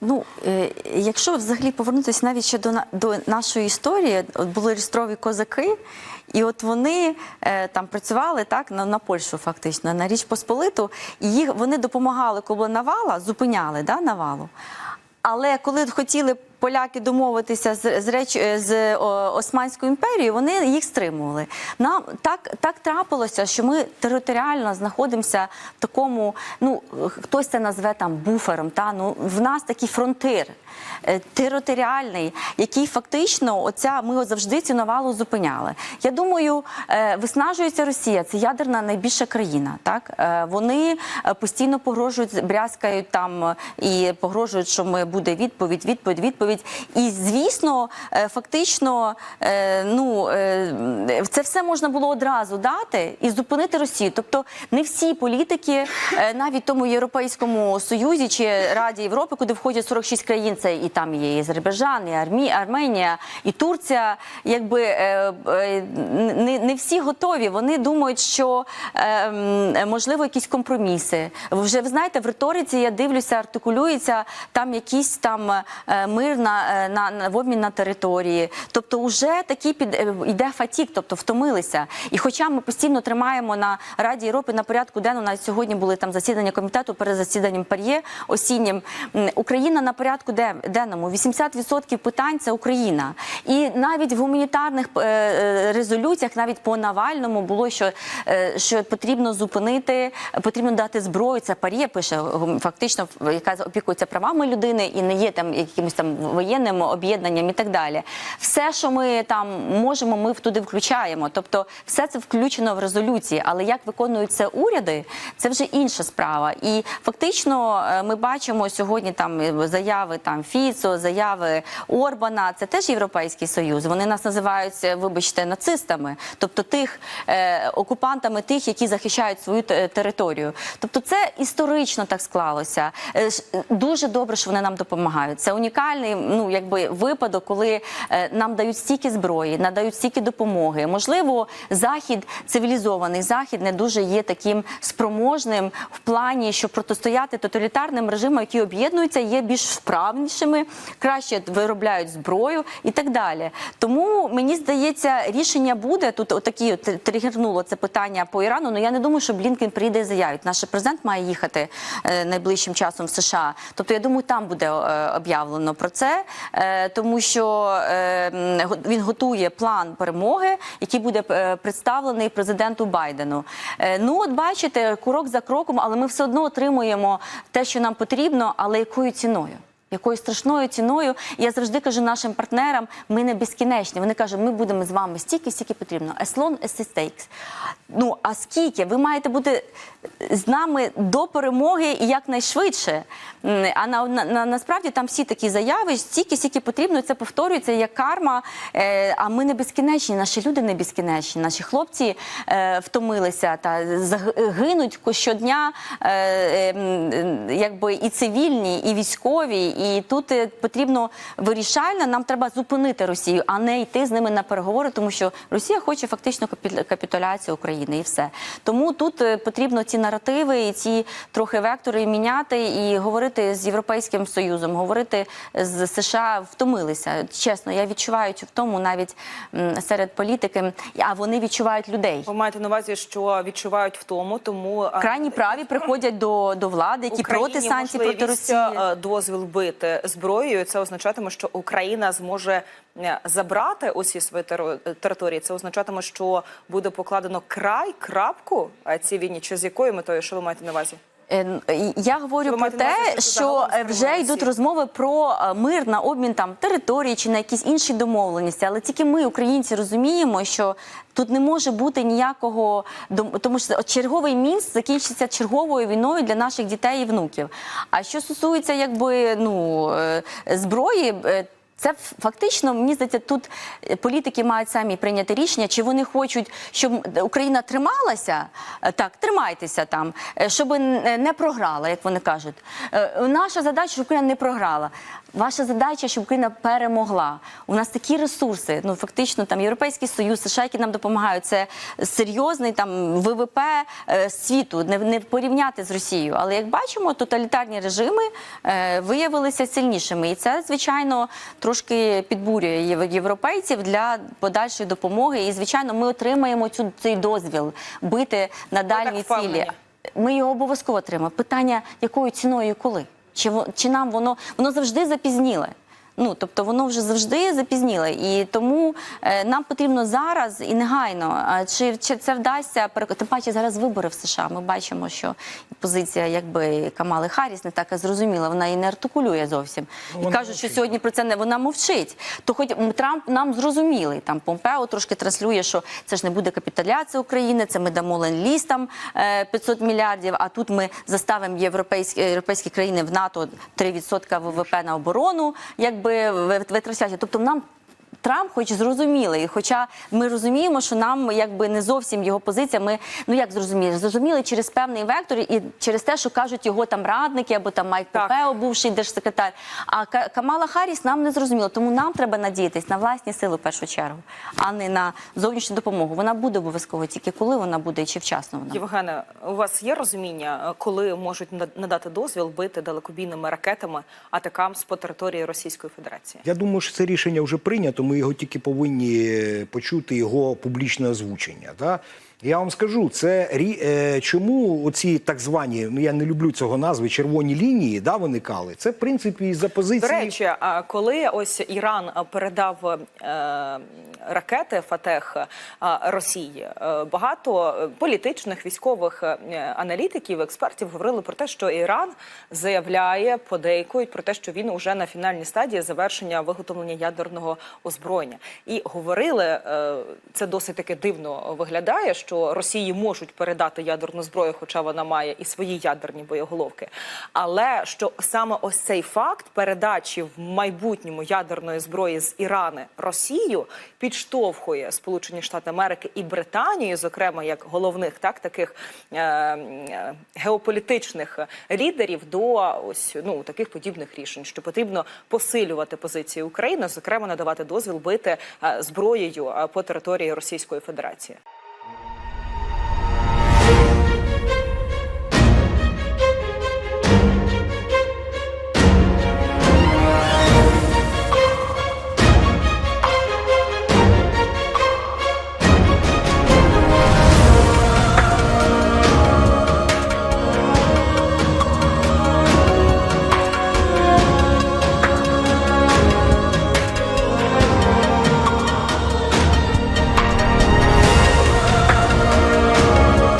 Ну, е, якщо взагалі повернутися навіть ще до, до нашої історії, от були рістрові козаки, і от вони е, там працювали так на, на Польщу, фактично, на Річ Посполиту, і їх вони допомагали, коли навала, зупиняли да, навалу. Але коли хотіли поляки домовитися з, з, реч, е, з Османською імперією, вони їх стримували. Нам так, так трапилося, що ми територіально знаходимося в такому, ну хтось це назве там буфером. Та ну в нас такий фронтир е, територіальний, який фактично оця ми завжди цю навалу зупиняли. Я думаю, е, виснажується Росія. Це ядерна найбільша країна. Так вони постійно погрожують, брязкають там і погрожують, що ми буде відповідь, відповідь, відповідь. І звісно, е, фактично, е, ну е, це все можна було одразу дати і зупинити Росію. Тобто, не всі політики, навіть тому європейському союзі чи Раді Європи, куди входять 46 країн, це і там є і Азербайджан, і Армі, Арменія, і Турція. Якби не, не всі готові. Вони думають, що е, можливо якісь компроміси. Вже ви знаєте, в риториці я дивлюся, артикулюється там якийсь там е, мир на, е, на, на в обмін на території. Тобто, вже такий під е, йде фатік, тобто втомилися. І хоча ми постійно тримаємо на Раді Європи на порядку денному, навіть сьогодні були там засідання комітету перед засіданням Пар'є осіннім. Україна на порядку денному. 80% питань це Україна. І навіть в гуманітарних е, резолюціях, навіть по Навальному, було що, що потрібно зупинити, потрібно дати зброю. Це Пар'є пише фактично, яка опікується правами людини і не є там якимось там воєнним об'єднанням і так далі. Все, що ми там можемо, ми туди включаємо. Тобто, все це включено в резолюції. Але як виконують це уряди, це вже інша справа. І фактично е, ми бачимо сьогодні там заяви там Фіцо, заяви Орбана. Це теж Європейський Союз. Вони нас називають, е, вибачте, нацистами, тобто тих е, окупантами, тих, які захищають свою територію. Тобто, це історично так склалося. Е, Дуже добре, що вони нам допомагають. Це унікальний ну якби випадок, коли е, нам дають стільки зброї, надають стільки допомоги. Можливо, захід цивілізований захід не дуже є таким спроможним в плані, щоб протистояти тоталітарним режимам, які об'єднуються, є більш вправнішими, краще виробляють зброю і так далі. Тому мені здається, рішення буде тут. Отакі от тригернуло це питання по Ірану. Ну я не думаю, що Блінкен прийде і заявить. Наш президент має їхати е, найближчим часом в США. Тобто, я думаю, там буде е, об'явлено про це, е, тому що е, він готує план перемоги, який буде е, представлений президенту Байдену. Ну, от бачите, крок за кроком, але ми все одно отримуємо те, що нам потрібно, але якою ціною? Якою страшною ціною, я завжди кажу нашим партнерам, ми не безкінечні. Вони кажуть, ми будемо з вами стільки, стільки потрібно. As long. Ну а скільки? Ви маєте бути з нами до перемоги і якнайшвидше. А на, на, на насправді там всі такі заяви, стільки, стільки потрібно, це повторюється як карма. Е, а ми не безкінечні, наші люди не безкінечні, наші хлопці е, втомилися та гинуть щодня, е, е, якби і цивільні, і військові. І тут е, потрібно вирішально. Нам треба зупинити Росію, а не йти з ними на переговори, тому що Росія хоче фактично капі- капітуляцію України і все. Тому тут е, потрібно ці наративи і ці трохи вектори міняти і говорити з Європейським Союзом, говорити з США. Втомилися. Чесно, я відчуваю цю втому навіть серед політики, а вони відчувають людей. Ви маєте на увазі, що відчувають втому, тому а, Крайні праві приходять до, до влади, які Україні проти санкцій проти Росії. е, дозвіл бити зброєю. Це означатиме, що Україна зможе е, забрати усі свої території. Це означатиме, що буде покладено край, крапку е, цій війні. Чи з якою метою? Що ви маєте на увазі? Е, Я говорю про те, що вже йдуть розмови про е, мир на обмін там території чи на якісь інші домовленості. Але тільки ми, українці, розуміємо, що тут не може бути ніякого тому що черговий мінськ закінчиться черговою війною для наших дітей і внуків. А що стосується якби ну е, зброї. Е, Це фактично, мені здається, тут е, політики мають самі прийняти рішення, чи вони хочуть, щоб Україна трималася, е, так, тримайтеся там, е, щоб не програла, як вони кажуть. Е, Наша задача, щоб Україна не програла. Ваша задача, щоб Україна перемогла. У нас такі ресурси. Ну фактично, там Європейський Союз, США, які нам допомагають. Це серйозний там ВВП е, світу, не, не порівняти з Росією. Але як бачимо, тоталітарні режими е, виявилися сильнішими, і це звичайно трошки підбурює єв- європейців для подальшої допомоги. І звичайно, ми отримаємо цю цей дозвіл бити на дальні цілі. впевнені? Ми його обов'язково отримаємо. Питання, якою ціною і коли? Чи, чи нам воно воно завжди запізніле? Ну тобто воно вже завжди запізніле, і тому е, нам потрібно зараз і негайно. Чи, чи це вдасться Тим паче зараз вибори в США. Ми бачимо, що позиція якби Камали Харріс не така зрозуміла. Вона і не артикулює зовсім. і кажуть, що сьогодні про це не вона мовчить. То хоч Трамп нам зрозумілий. Там Помпео трошки транслює, що це ж не буде капітуляція України, це ми дамо ленд-ліз там е, 500 мільярдів. А тут ми заставимо європейські європейські країни в НАТО 3% ВВП на оборону, якби ви- витрачати. Тобто нам. Трамп, хоч зрозумілий, хоча ми розуміємо, що нам якби не зовсім його позиція. Ми ну як зрозуміли, зрозуміли через певний вектор і через те, що кажуть його там радники або там Майк Так. Попео, бувший держсекретар. А Камала Харріс нам не зрозуміло. Тому нам треба надіятись на власні сили в першу чергу, а не на зовнішню допомогу. Вона буде обов'язково тільки коли вона буде і чи вчасно вона. Євгене, у вас є розуміння, коли можуть над- надати дозвіл бити далекобійними ракетами атакам з по території Російської Федерації? Я думаю, що це рішення вже прийнято. Ми його тільки повинні почути його публічне озвучення. Да? Я вам скажу, це е, чому оці так звані, ну я не люблю цього назви, червоні лінії да, виникали. Це в принципі із-за позиції. До речі, а коли ось Іран передав е, ракети Фатех Росії, е, багато е, політичних військових е, аналітиків, експертів говорили про те, що Іран заявляє, подейкують про те, що він уже на фінальній стадії завершення виготовлення ядерного озброєння, і говорили е, це досить таки дивно виглядає, що Росії можуть передати ядерну зброю, хоча вона має і свої ядерні боєголовки. Але що саме ось цей факт передачі в майбутньому ядерної зброї з Ірани Росію підштовхує Сполучені Штати Америки і Британію, зокрема як головних так таких е, е, геополітичних лідерів, до ось ну таких подібних рішень, що потрібно посилювати позиції України, зокрема надавати дозвіл бити е, зброєю е, по території Російської Федерації.